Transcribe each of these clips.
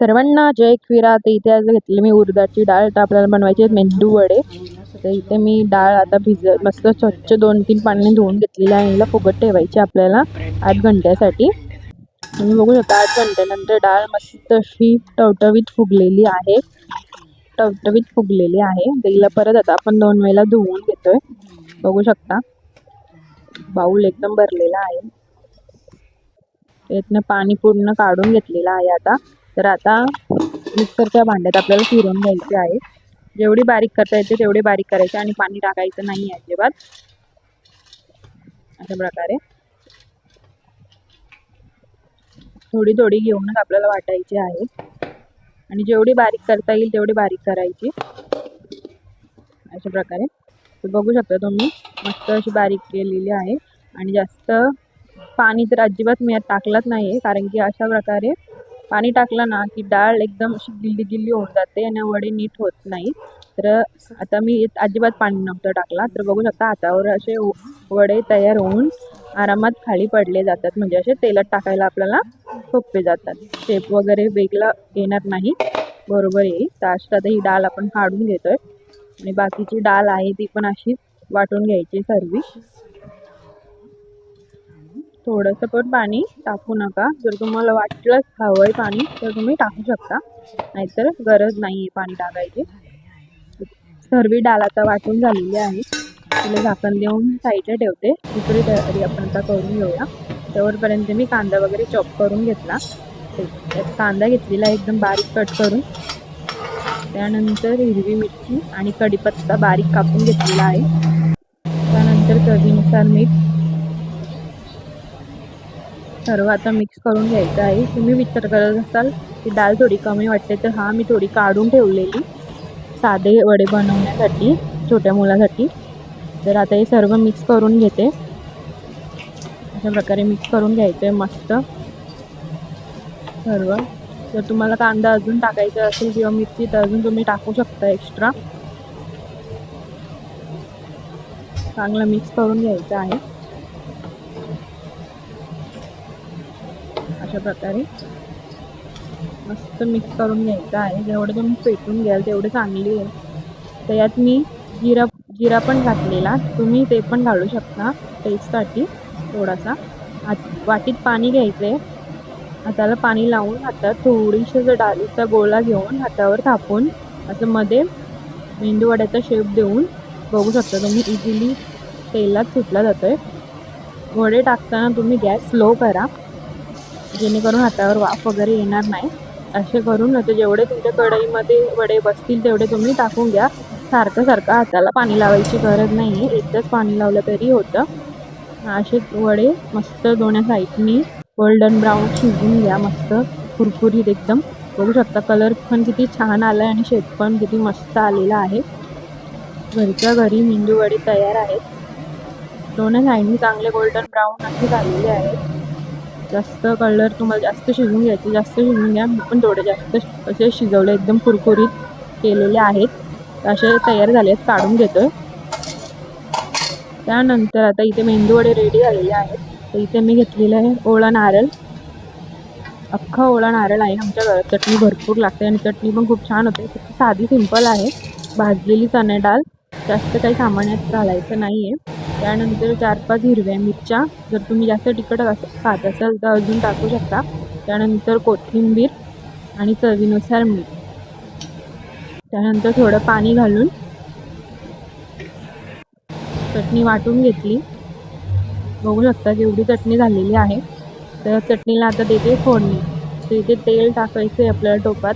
सर्वांना जय क्विरा तर इथे आज घेतली मी उडदाची डाळ. तर आपल्याला बनवायची आहेत मेंदू वडे. तर इथे मी डाळ आता भिज मस्त स्वच्छ दोन तीन पाण्याने धुवून घेतलेली आहे. हिला फुगत ठेवायची आपल्याला आठ घंट्यासाठी. तुम्ही बघू शकता आठ घंट्यानंतर डाळ मस्त अशी टवटवीत फुगलेली आहे. टवटवीत फुगलेली आहे. तर हिला परत आता आपण दोन वेळेला धुवून घेतोय. बघू शकता. बाऊल एकदम भरलेला आहे. यातनं पाणी पूर्ण काढून घेतलेलं आहे आता. तर आता मिक्सरच्या भांड्यात आपल्याला फिरून घ्यायचे आहे. जेवढी बारीक करता येते तेवढी बारीक करायचे आणि पाणी टाकायचं नाही आहे अजिबात. अशा प्रकारे. थोडी थोडी घेऊनच आपल्याला वाटायची आहे. आणि जेवढी बारीक करता येईल तेवढी बारीक करायची. अशा प्रकारे. तर बघू शकता तुम्ही मस्त अशी बारीक केलेली आहे. आणि जास्त पाणी तर अजिबात मी टाकलंच नाही आहे कारण की अशा प्रकारे पाणी टाकलं ना की डाळ एकदम अशी गिल्ली गिल्ली होऊन जाते आणि वडे नीट होत नाही. तर आता मी अजिबात पाणी नव्हतं टाकला. तर बघू शकता हातावर असे वडे तयार होऊन आरामात खाली पडले जातात. म्हणजे असे तेलात टाकायला आपल्याला सोपे जातात. शेप वगैरे वेगळा येणार नाही. बरोबर येईल तर अशी आता ही डाळ आपण काढून घेतोय. आणि बाकीची डाळ आहे ती पण अशीच वाटून घ्यायची सर्विस थोडंसं पण पाणी टाकू नका. जर तुम्हाला वाटलंच हवं आहे पाणी तर तुम्ही टाकू शकता. नाहीतर गरज नाही आहे पाणी टाकायची. सर्व डाळ आता वाटून झालेली आहे. तिला झाकण देऊन साईडला ठेवते. दुसरी तयारी आपण आता करून घेऊया. तेवढपर्यंत मी कांदा वगैरे चॉप करून घेतला. त्यात कांदा घेतलेला आहे एकदम बारीक कट करून. त्यानंतर हिरवी मिरची आणि कढीपत्ता बारीक कापून घेतलेला आहे. त्यानंतर चवीनुसार मीठ सर्व आता मिक्स करून घ्यायचं आहे. तुम्ही विचार करत असाल की डाळ थोडी कमी वाटते तर हा मी थोडी काढून ठेवलेली. साधे वडे बनवण्यासाठी छोट्या मुलासाठी. तर आता हे सर्व मिक्स करून घेते. अशा प्रकारे मिक्स करून घ्यायचं आहे मस्त. सर्व. जर तुम्हाला कांदा अजून टाकायचा असेल किंवा मिरची तर अजून तुम्ही टाकू शकता एक्स्ट्रा चांगलं मिक्स करून घ्यायचं आहे. अशा प्रकारे मस्त मिक्स करून घ्यायचं आहे. जेवढं तुम्ही पेटून घ्याल तेवढं चांगली आहे. तर यात मी जिरा जिरा पण घातलेला. तुम्ही ते पण घालू शकता टेस्टसाठी थोडासा. हात वाटीत पाणी घ्यायचं आहे हाताला पाणी लावून हातात थोडीशी जर डाळीचा गोळा घेऊन हातावर थापून असं मध्ये मेंदूवड्याचा शेप देऊन बघू शकता तुम्ही इझिली तेलात सुटला जातो आहे वडे टाकताना तुम्ही गॅस स्लो करा. जेणेकरून हातावर वाफ वगैरे येणार नाही. असे करून आता जेवढे तुमच्या कढईमध्ये वडे बसतील तेवढे तुम्ही टाकून घ्या. सारखं सारखं हाताला पाणी लावायची गरज नाही आहे एकदाच पाणी लावलं तरी होतं. असे वडे मस्त दोन्या साईडनी गोल्डन ब्राऊन शिजून घ्या मस्त. कुरकुरीत एकदम. बघू शकता कलर पण किती छान आला आहे आणि शेप पण किती मस्त आलेला आहे. घरच्या घरी मेंदू वडे तयार आहेत. दोन्ही साईडनी चांगले गोल्डन ब्राऊन असे झालेले आहेत. जास्त कलर तुम्हाला जास्त शिजवून घ्यायचे जास्त शिजवून घ्या. मी पण थोडे जास्त असे शिजवले एकदम कुरकुरीत केलेले आहेत. असे तयार झाले आहेत काढून घेतो त्यानंतर आता इथे मेंदूवडे रेडी झालेले आहेत. तर इथे मी घेतलेलं आहे ओळा नारळ. अख्खा ओळा नारळ आहे आमच्या घरात. चटणी भरपूर लागते आणि चटणी पण खूप छान होते. साधी सिंपल आहे. भाजलेली चणे डाळ. जास्त काही सामान्यात घालायचं नाही आहे त्यानंतर चार पाच हिरव्या मिरच्या जर तुम्ही जास्त तिखट अस खात असाल तर अजून टाकू शकता. त्यानंतर कोथिंबीर आणि चवीनुसार मीठ. त्यानंतर थोडं पाणी घालून चटणी वाटून घेतली. बघू शकता केवढी चटणी झालेली आहे. तर चटणीला आता देते फोडणी. तर इथे तेल टाकायचं आहे आपल्याला टोपात.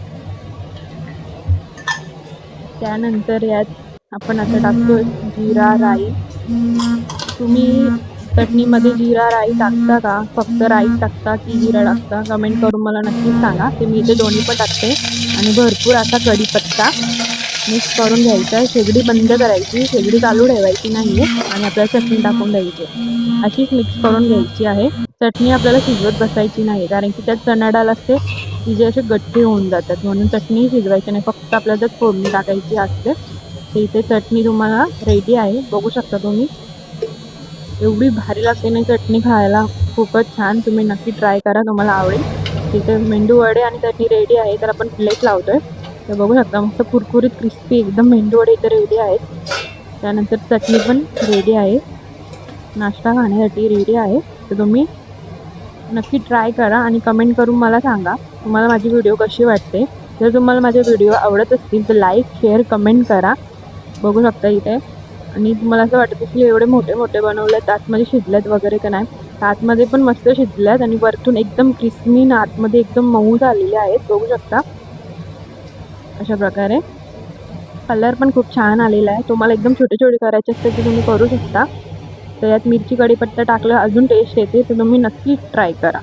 त्यानंतर यात आपण आता टाकतोय जिरा राई. तुम्ही चटणीमध्ये जिरा राई टाकता का? फक्त राई टाकता की जिरा टाकता? कमेंट करून मला नक्कीच सांगा. ते मी इथे दोन्ही पण टाकते. आणि भरपूर असा कढीपत्ता मिक्स करून घ्यायचा आहे. शेगडी बंद करायची. शेगडी चालू ठेवायची नाही आहे आणि आपल्याला चटणी टाकून द्यायची अशीच मिक्स करून घ्यायची आहे. चटणी आपल्याला शिजवत बसायची नाही. कारण की त्यात चणा डाळ असते. ती जे असे गट्टी होऊन जातात. म्हणून चटणी शिजवायची नाही. फक्त आपल्याला त्यात फोडणी टाकायची असते. इथे चटणी तुम्हाला रेडी आहे. बघू शकता तुम्ही. एवढी भारी लागते ना चटणी खायला. खूपच छान. तुम्ही नक्की ट्राय करा. तुम्हाला आवडेल. तिथे मेंदू वडे आणि चटणी रेडी आहे. तर आपण प्लेट लावतोय. तर बघू शकता मस्त कुरकुरीत क्रिस्पी एकदम मेंदू वडे इथे रेडी आहेत. त्यानंतर चटणी पण रेडी आहे. नाश्ता खाण्यासाठी रेडी आहे. तर तुम्ही नक्की ट्राय करा आणि कमेंट करून मला सांगा तुम्हाला माझी व्हिडिओ कशी वाटते. जर तुम्हाला माझे व्हिडिओ आवडत असतील तर लाईक शेअर कमेंट करा. बघू शकता इथे. आणि तुम्हाला असं वाटत की एवढे मोठे मोठे बनवलेत आतमध्ये शिजलेत वगैरे का नाही. आतमध्ये पण मस्त शिजल्यात आणि वरतून एकदम क्रिस्पी आतमध्ये एकदम मऊ झालेले आहेत. बघू शकता. अशा प्रकारे. कलर पण खूप छान आलेला आहे. तुम्हाला एकदम छोटे छोटे करायचे असते ते तुम्ही करू शकता. तर यात मिरची कढीपत्ता टाकलं अजून टेस्ट येते तर तुम्ही नक्की ट्राय करा.